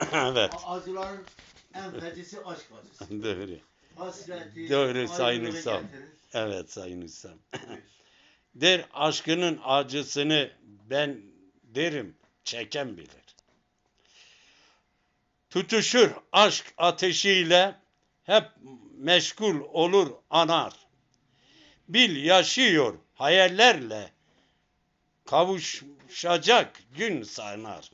evet. Acıların en fecisi aşk acısı. Doğru. Hasreti, Doğru, Sayın getirir. Evet Sayın Hüsam. Der aşkının acısını ben derim çeken bilir. Tutuşur aşk ateşiyle hep meşgul olur anar. Bil yaşıyor hayallerle kavuşacak gün sanar.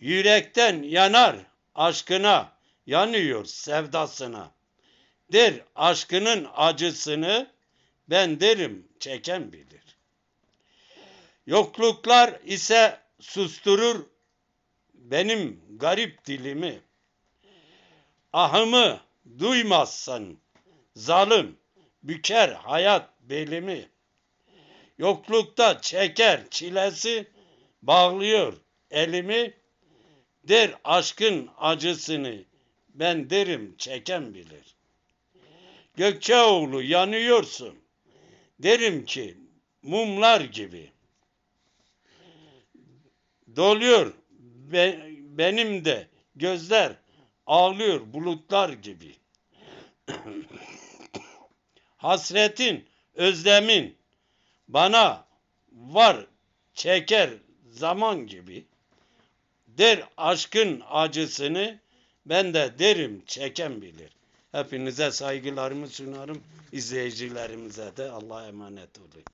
Yürekten yanar aşkına yanıyor sevdasına. Der aşkının acısını ben derim çeken bilir. Yokluklar ise susturur benim garip dilimi. Ahımı duymazsan zalim büker hayat belimi. Yoklukta çeker çilesi bağlıyor elimi. Der aşkın acısını ben derim çeken bilir. Gökçeoğlu yanıyorsun. Derim ki mumlar gibi. Doluyor be- benim de gözler ağlıyor bulutlar gibi. Hasretin, özlemin bana var çeker zaman gibi. Der aşkın acısını ben de derim çeken bilir. Hepinize saygılarımı sunarım. İzleyicilerimize de Allah'a emanet olun.